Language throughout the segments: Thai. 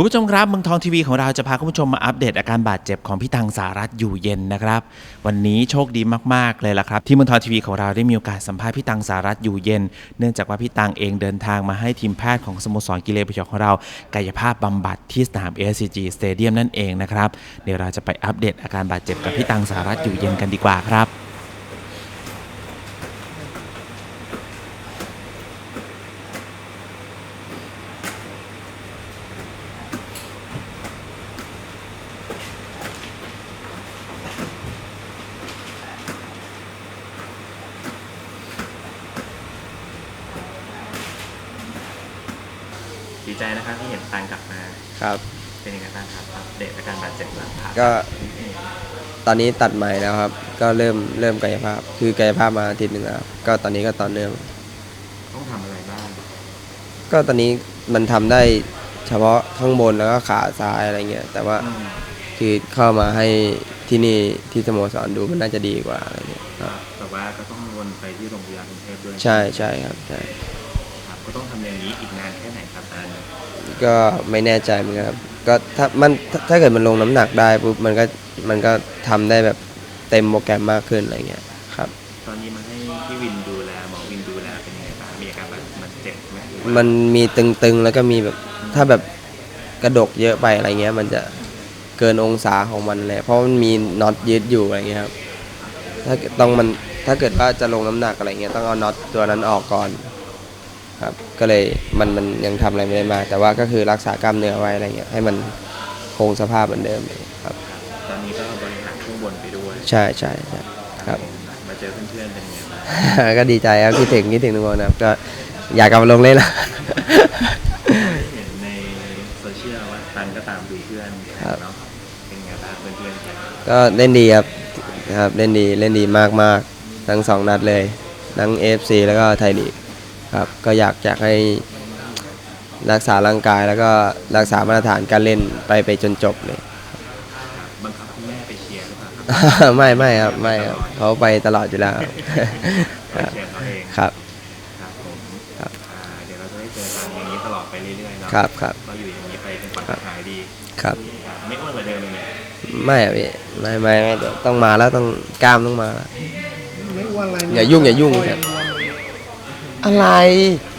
คุณผู้ชมครับเมืองทองทีวีของเราจะพาคุณผู้ชมมาอัปเดตอาการบาดเจ็บของพี่ตังสารัตอยู่เย็นนะครับ วันนี้โชคดีมากๆเลยล่ะครับ ที่เมืองทองทีวีของเราได้มีโอกาสสัมภาษณ์พี่ตังสารัตอยู่เย็น เนื่องจากว่าพี่ตังเองเดินทางมาให้ทีมแพทย์ของสโมสรกิเลนพยองของเรา กายภาพบำบัดที่สนาม ACG Stadium นั่นเองนะครับเดี๋ยวเราจะไปอัปเดตอาการบาดเจ็บกับพี่ตังสารัตอยู่เย็นกันดีกว่าครับ ใจนะครับที่เห็นตังกลับมาครับ เป็นยังไงบ้างครับอัปเดตอาการบาดเจ็บหลังผ่าก็ตอนนี้ตัดใหม่แล้วครับ ก็เริ่มเริ่มกายภาพ คือกายภาพมาอาทิตย์หนึ่งแล้วครับก็ตอนนี้ก็ต่อเนื่องต้องทำอะไรบ้างก็ตอนนี้มันทำได้เฉพาะข้างบนแล้วก็ขาซ้ายอะไรเงี้ยแต่ว่าอืมคือเข้ามาให้ที่นี่ที่สโมสรดูมันน่าจะดีกว่าอะไรเงี้ยครับแต่ว่าก็ต้องวนไปที่โรงพยาบาลกรุงเทพด้วยใช่ใช่ครับใช่ครับ ก็ต้องทำอย่างนี้อีกนานแค่ไหนครับอันก็ไม่แน่ใจเหมือนกันครับก็ถ้ามันถ้าถ้าเกิดมันลงน้ำหนักได้ปุ๊บมันก็มันก็ทำได้แบบเต็มโปรแกรมมากขึ้นอะไรเงี้ยครับ ตอนนี้มาให้พี่วินดูแลหมอวินดูแลเป็นยังไงบ้างมีอาการบาดมันเจ็บไหมหรือว่ามันมีตึงๆ แล้วก็มีแบบถ้าแบบกระดกเยอะไปอะไรเงี้ย มันจะเกินองศาของมันเลยเพราะมันมีน็อตยึดอยู่อะไรเงี้ยครับถ้าเกิดต้องมันถ้าเกิดว่าจะลงน้ำหนักอะไรเงี้ยต้องเอาน็อตตัวนั้นออกก่อน ครับก็เลยมันมันยังทำอะไรไม่ได้มาก แต่ว่าก็คือรักษากล้ามเนื้อไว้อะไรเงี้ยให้มันคงสภาพเหมือนเดิมครับ ตอนนี้ก็บริหารช่วงบนไปด้วย ใช่ใช่ใช่ครับมาเจอเพื่อนๆเป็นยังไงบ้างก็ดีใจครับคิดถึงคิดถึงทุกคนนะครับก็อยากกลับมาลงเล่นละเห็นในโซเชียลว่าตันก็ตามดูเพื่อนครับเนาะเป็นไงบ้างเพื่อนๆกันก็เล่นดีครับครับเล่นดีเล่นดีมากมากๆทั้งสองนัดเลยทั้ง AFC แล้วก็ไทยลีก ครับก็อยากอยากให้รักษาร่างกายแล้วก็รักษามาตรฐานการเล่นไปไปจนจบเลยบังคับคุณแม่ไปเชียร์หรือเปล่าครับไม่ไม่ครับไม่ครับเขาไปตลอดอยู่แล้วครับไปเชียร์เขาเองครับครับผมครับอ่าเดี๋ยวเราจะได้เจอกันอย่างนี้ตลอดไปเรื่อยๆเนาะครับครับเราอยู่อย่างนี้ไปจนกว่าครัจะบหายดีครับครับ ไม่อ้วนกว่าเดิมเลยเนี่ยไม่อะพี่ไม่ไม่ไม่เดี๋ยวต้องมาแล้วต้องกล้ามต้องมาแล้วไม่อ้วนอะไรนะอย่ายุ่งอย่ายุ่งครับ อะไร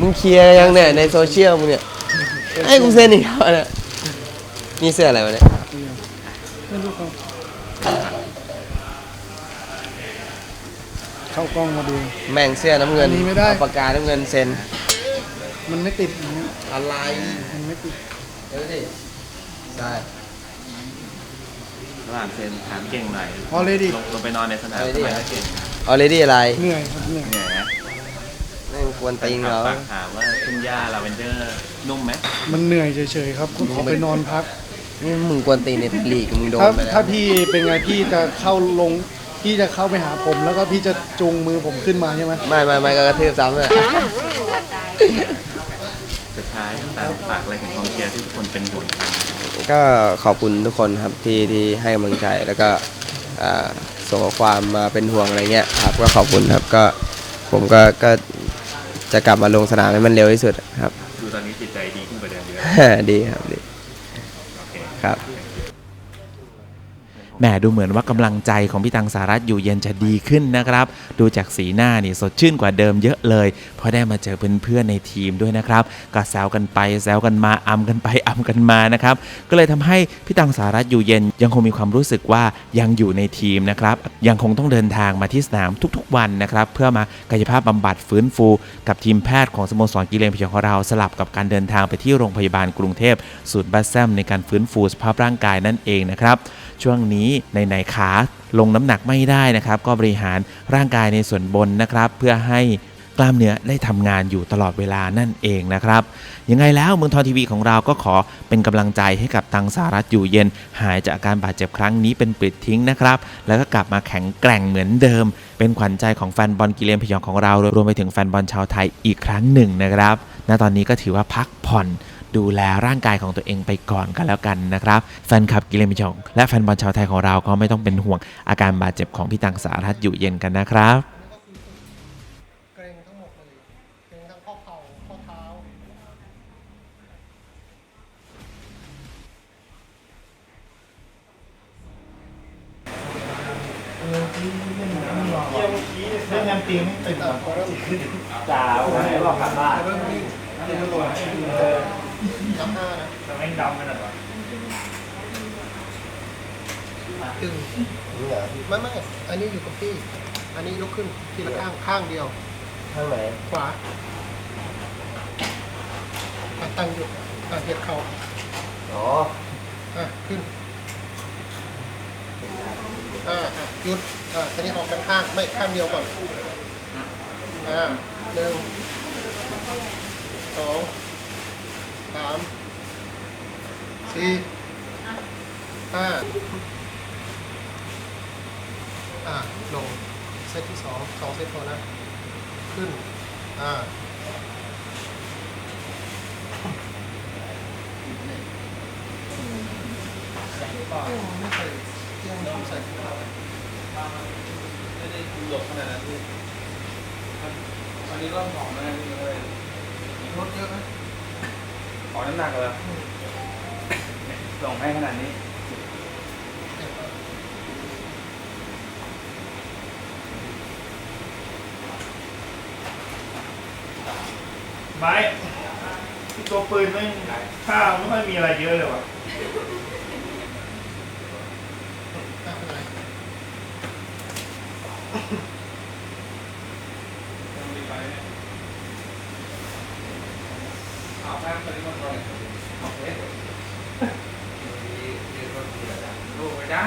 มึงเคลียร์ยังเนี่ยในโซเชียลมึงเนี่ยให้กูเซ็นอีกแล้วเนี่ยนี่เสื้ออะไรวะเนี่ยไม่รู้ครับเข้ากล้องมาดู แม่งเสื้อน้ำเงินอันนี้ไม่ได้ เอาปากกาน้ำเงินเซ็น มันไม่ติดอย่างเงี้ยอะไรมันไม่ติดเดี๋ยวดิได้ระหว่างเซนถามเก่งหน่อยพอเลยดิลงลงไปนอนในสนามทำไมไม่เก่งออเรดี้อะไร เหนื่อยครับเหนื่อยเหนื่อยนะ แม่งควรตีงฝาเรากถามว่าทุ่งหญ้าลาเวนเดอร์นุ่มไหมมันเหนื่อยเฉยๆครับคุณขอไปนอนพักนี่มึงควรตีในลีกมึงโดนถ้าไปแล้วถ้าพี่เป็นไงพี่จะเข้าลง พี่จะเข้าไปหาผม แล้วก็พี่จะจูงมือผมขึ้นมาใช่ไหมไม่ไม่ไม่ก็กระทืบซ้ำเลยสุดท้ายตามฝากอะไรถึงกองเชียร์ที่ทุกคนเป็นห่วงกันก็ขอบคุณทุกคนครับที่ที่ให้กำลังใจแล้วก็อ่าส่งข้อความมาเป็นห่วงอะไรเงี้ยครับก็ขอบคุณครับก็ผมก็ก็ จะกลับมาลงสนามให้มันเร็วที่สุดครับ ดูตอนนี้จิตใจดีขึ้นกว่าเดิมเยอะ ดีครับดีโอเค ครับ แหมดูเหมือนว่ากำลังใจของพี่ตังสารัตอยู่เย็นจะดีขึ้นนะครับ ดูจากสีหน้านี่สดชื่นกว่าเดิมเยอะเลย เพราะได้มาเจอเพื่อนๆในทีมด้วยนะครับ ก็แซวกันไปแซวกันมาอำกันไปอำกันมานะครับ ก็เลยทำให้พี่ตังสารัตอยู่เย็นยังคงมีความรู้สึกว่ายังอยู่ในทีมนะครับยังคงต้องเดินทางมาที่สนามทุกๆ วันนะครับเพื่อมากายภาพบำบัดฟื้นฟู กับทีมแพทย์ของสโมสรกีฬาพยองของเราสลับกับการเดินทางไปที่โรงพยาบาลกรุงเทพศูนย์บัสแซมในการฟื้นฟูสภาพร่างกายนั่นเองนะครับช่วงนี้นไหนๆขาลงน้ำหนักไม่ได้นะครับ ก็บริหารร่างกายในส่วนบนนะครับ เพื่อให้กล้ามเนื้อได้ทำงานอยู่ตลอดเวลานั่นเองนะครับ ยังไงแล้วเมืองทองทีวีของเราก็ขอเป็นกำลังใจให้กับตังสารัตอยู่เย็น หายจากอาการบาดเจ็บครั้งนี้เป็นปิดทิ้งนะครับ แล้วก็กลับมาแข็งแกร่งเหมือนเดิม เป็นขวัญใจของแฟนบอลกิเลนพยองของเรา รวมไปถึงแฟนบอลชาวไทยอีกครั้งหนึ่งนะครับ ณ ตอนนี้ก็ถือว่าพักผ่อน ดูแลร่างกายของตัวเองไปก่อนกันแล้วกันนะครับ แฟนคลับกิเลนมิชองและแฟนบอลชาวไทยของเราก็ไม่ต้องเป็นห่วงอาการบาดเจ็บของพี่ตังสารัตอยู่เย็นกันนะครับเกรยงไม่ติดหรอจ๋าวันนี้เรากับบ้าน น้ำหน้านะจะไม่ดำกันหรอตึงไม่ไม่อันนี้อยู่กับพี่ อันนี้ยกขึ้นทีละข้างข้างเดียว ข้างไหนขวาอะตั้งอยู่อะเหยียดเข่าอ๋ออะขึ้นอ่าอะหยุดอะทีนี้ออกกันข้างไม่ข้างเดียวก่อนอ่าหนึ่งสองสาม สี่ห้าอ่าลงเซตที่สองสองเซตพอนะขึ้น อ่าไม่ใส่เที่ยงไม่ใส่ถุงเท้าหลบขนาดนั้นพี่อันนี้ก็หอมนะนี่เลยรถเยอะไหมขอน้ำหนักเลย ส่งให้ขนาดนี้ ไม้ตัวปืนไม่ข้าวไม่ค่อยมีอะไรเยอะเลยว่ะ ไม่เป็นไร เอาแป๊บตอนนี้มันก่อนเอาเพชรดูไม่ได้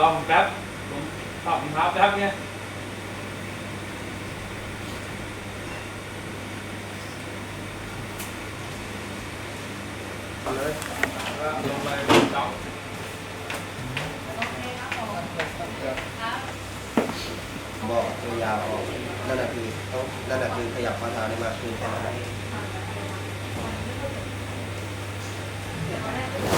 ลองแป๊บผมตอบคำถามแป๊บเนี่ยเลยลงไปจ้องบอกตัวยาวออกนั่นแหะคือเขานั่นแหะคือขยับข้อเท้าได้มากขึ้นแค่นั้น